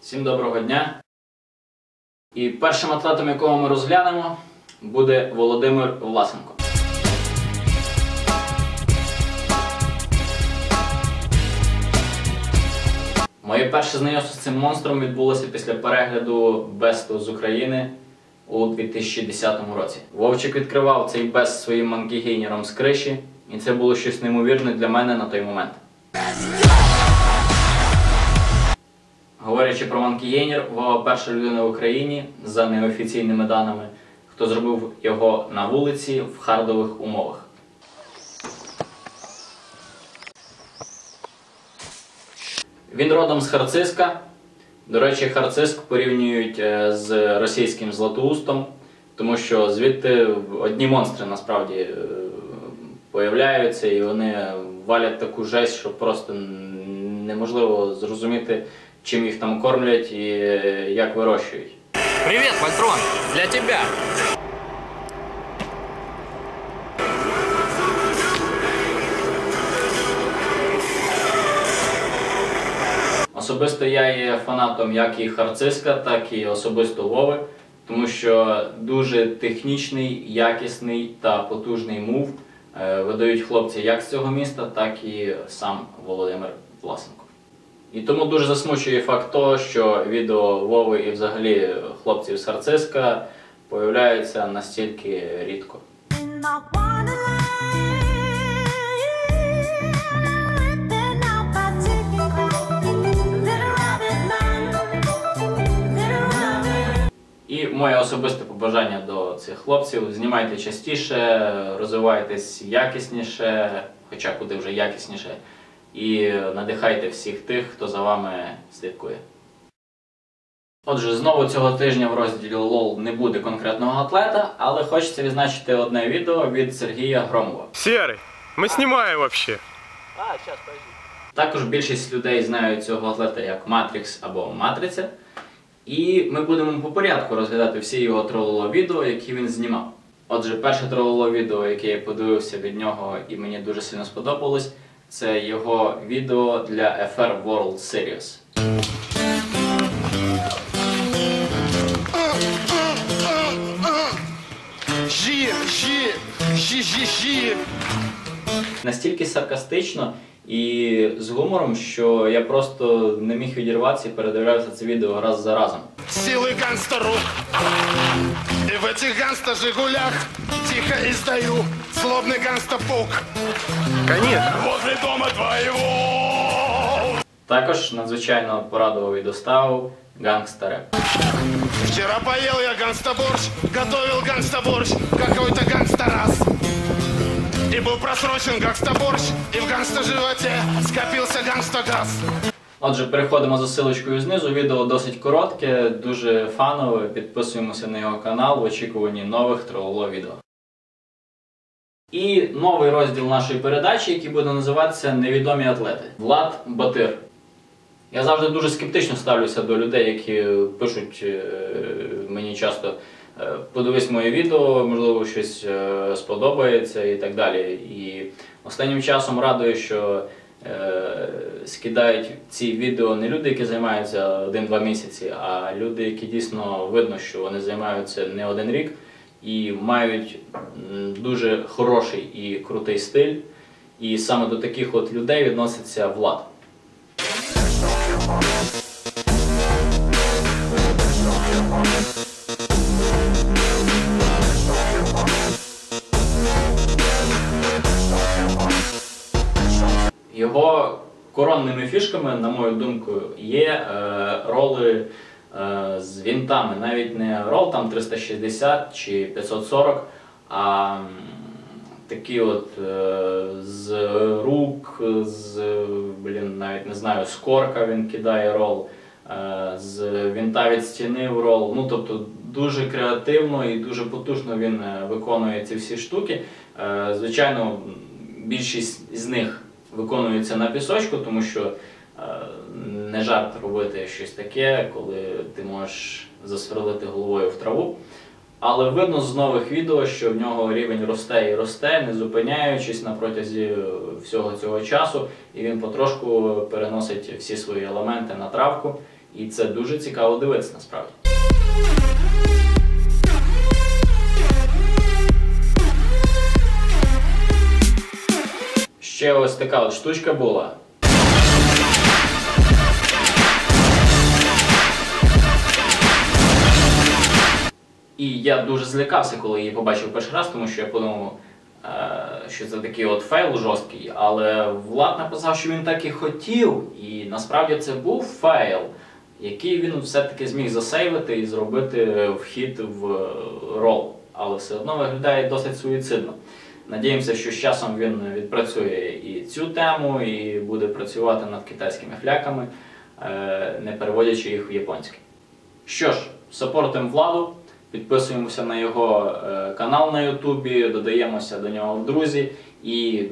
Всім доброго дня. І першим атлетом, якого ми розглянемо, буде Володимир Власенко. Моє перше знайомство з цим монстром відбулося після перегляду Бесту з України у 2010 році. Вовчик відкривав цей бест своїм мангігейнером з криші, і це було щось неймовірне для мене на той момент. Говорячи про Манкієнір, Вова перша людина в Україні за неофіційними даними, хто зробив його на вулиці в хардових умовах. Він родом з Харциска. До речі, Харциск порівнюють е, з російським Златоустом, тому що звідти одні монстри насправді е, появляються і вони валять таку жесть, що просто неможливо зрозуміти, чим їх там кормлять і е, як вирощують. Привет, Вольтрон! Для тебя! Особисто я є фанатом як і Харциска, так і особисто Вови, тому що дуже технічний, якісний та потужний мув е, видають хлопці як з цього міста, так і сам Володимир Власенко. І тому дуже засмучує факт того, що відео Вови і взагалі хлопців з Харциска появляються настільки рідко. І моє особисте побажання до цих хлопців: знімайте частіше, розвивайтесь якісніше, хоча куди вже якісніше, і надихайте всіх тих, хто за вами слідкує. Отже, знову цього тижня в розділі LOL не буде конкретного атлета, але хочеться відзначити одне відео від Сергія Громова. Серый, мы снимаем вообще. Також більшість людей знають цього атлета як Матрікс або Матриця. І ми будемо по порядку розглядати всі його трололо відео, які він знімав. Отже, перше трололо відео, яке я подивився від нього і мені дуже сильно сподобалось, це його відео для FR World Series. Жи, жи, жи, жи. Настільки саркастично і з гумором, що я просто не міг відірватися і передивлявся це відео раз за разом. Силы гангстеру. И в этих ганста-жигулях тихо издаю злобный ганста-пук. Конечно. Возле дома твоего. Також надзвичайно порадував і доставив гангстера. Вчера поел я ганста-борщ, готовил ганста-борщ, какой-то ганста-раз. И был просрочен ганста-борщ, и в ганста-животе скопился ганста-газ. Отже, переходимо за силочкою знизу. Відео досить коротке, дуже фанове. Підписуємося на його канал в очікуванні нових трололо відео. І новий розділ нашої передачі, який буде називатися Невідомі атлети. Влад Батир. Я завжди дуже скептично ставлюся до людей, які пишуть е, мені часто е, подивись моє відео, можливо, щось е, сподобається і так далі. І останнім часом радує, що скидають ці відео не люди, які займаються один-два місяці, а люди, які дійсно видно, що вони займаються не один рік і мають дуже хороший і крутий стиль. І саме до таких от людей відноситься влад. Його коронними фішками, на мою думку, є е, роли з вінтами. Навіть не рол там 360 чи 540, а такі от е, з рук, з блін, навіть не знаю, з корка він кидає рол, е, з вінта від стіни в рол. Ну тобто дуже креативно і дуже потужно він е, виконує ці всі штуки. Е, Звичайно, більшість з них виконується на пісочку, тому що е, не жарт робити щось таке, коли ти можеш засверлити головою в траву. Але видно з нових відео, що в нього рівень росте і росте, не зупиняючись на протязі е, всього цього часу, і він потрошку переносить всі свої елементи на травку. І це дуже цікаво дивитися насправді. Ще ось така от штучка була. І я дуже злякався, коли її побачив перший раз, тому що я подумав, е, що це такий от фейл жорсткий. Але Влад написав, що він так і хотів, і насправді це був фейл, який він все-таки зміг засейвити і зробити вхід в рол. Але все одно виглядає досить суїцидно. Надіємося, що з часом він відпрацює і цю тему, і буде працювати над китайськими фляками, е, не переводячи їх в японське. Що ж, сапортимо владу, підписуємося на його е, канал на Ютубі, додаємося до нього в друзі і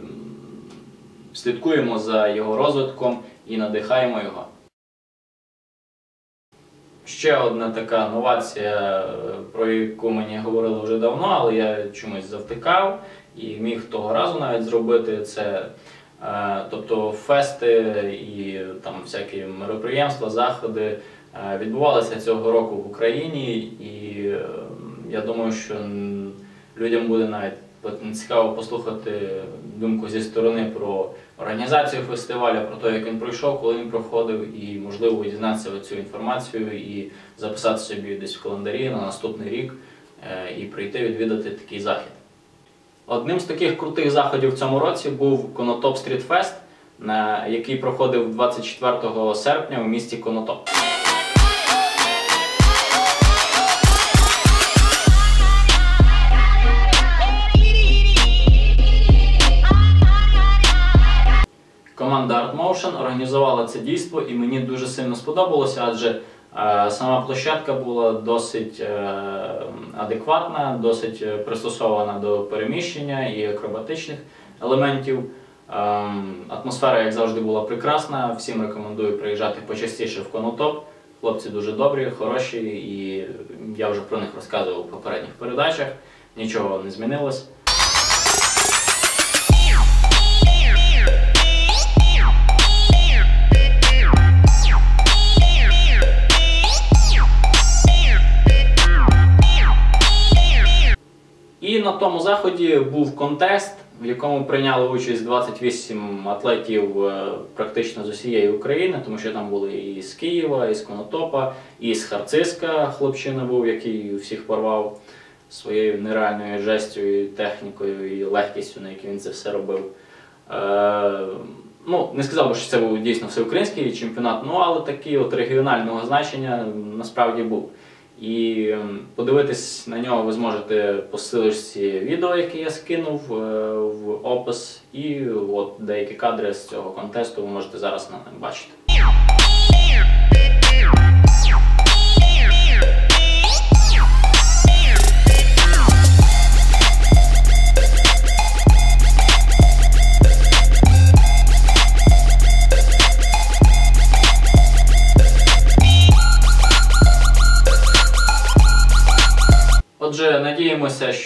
слідкуємо за його розвитком і надихаємо його. Ще одна така новація, е, про яку мені говорили вже давно, але я чомусь завтикав і міг того разу навіть зробити це. Е, Тобто фести і там всякі мероприємства, заходи відбувалися цього року в Україні, і е, я думаю, що людям буде навіть цікаво послухати думку зі сторони про організацію фестивалю, про те, як він пройшов, коли він проходив, і можливо дізнатися цю інформацію і записати собі десь в календарі на наступний рік е, і прийти відвідати такий захід. Одним з таких крутих заходів в цьому році був Конотоп Стріт Фест, який проходив 24 серпня в місті Конотоп. Команда Motion організувала це дійство і мені дуже сильно сподобалося, адже е, сама площадка була досить е, адекватна, досить е, пристосована до переміщення і акробатичних елементів. Ем, атмосфера, як завжди, була прекрасна. Всім рекомендую приїжджати почастіше в Конотоп. Хлопці дуже добрі, хороші, і я вже про них розказував у попередніх передачах. Нічого не змінилось. Тому заході був контест, в якому прийняли участь 28 атлетів е, практично з усієї України, тому що там були і з Києва, і з Конотопа, і з Харциска хлопчина був, який всіх порвав своєю нереальною жестю, і технікою і легкістю, на якій він це все робив. Е, ну, не сказав би, що це був дійсно всеукраїнський чемпіонат, ну але такий от регіонального значення насправді був. І ем, подивитись на нього ви зможете по силочці відео, яке я скинув е, в опис, і от деякі кадри з цього контесту ви можете зараз на бачити.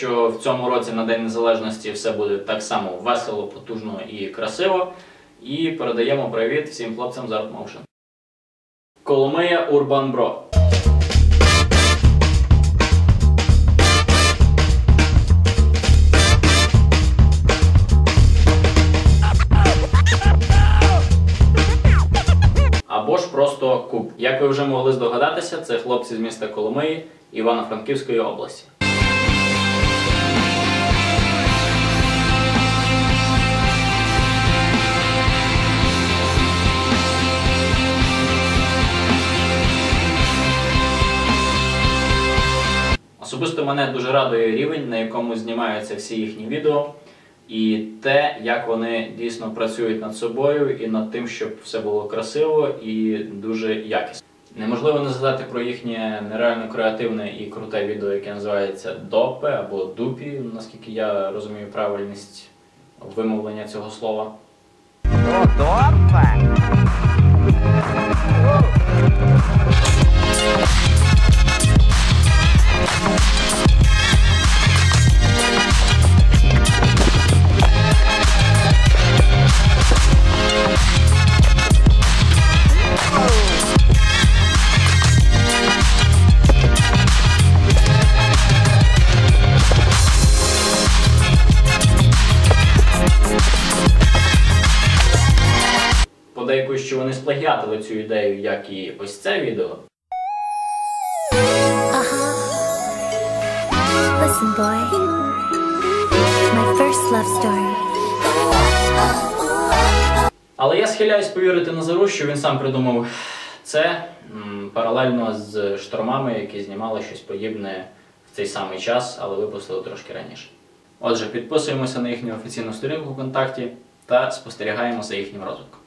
Що в цьому році на День Незалежності все буде так само весело, потужно і красиво. І передаємо привіт всім хлопцям з Art Motion. Коломия Urban Bro. Або ж просто куб. Як ви вже могли здогадатися, це хлопці з міста Коломиї Івано-Франківської області. Особисто мене дуже радує рівень, на якому знімаються всі їхні відео, і те, як вони дійсно працюють над собою і над тим, щоб все було красиво і дуже якісно. Неможливо не згадати про їхнє нереально креативне і круте відео, яке називається Допе або Дупі, наскільки я розумію правильність вимовлення цього слова. подейкую, вони сплагіатили цю ідею, як і ось це відео. Listen, boy. My first love story. Але я схиляюсь повірити Назару, що він сам придумав це м, паралельно з штормами, які знімали щось подібне в цей самий час, але випустили трошки раніше. Отже, підписуємося на їхню офіційну сторінку ВКонтакті та спостерігаємо за їхнім розвитком.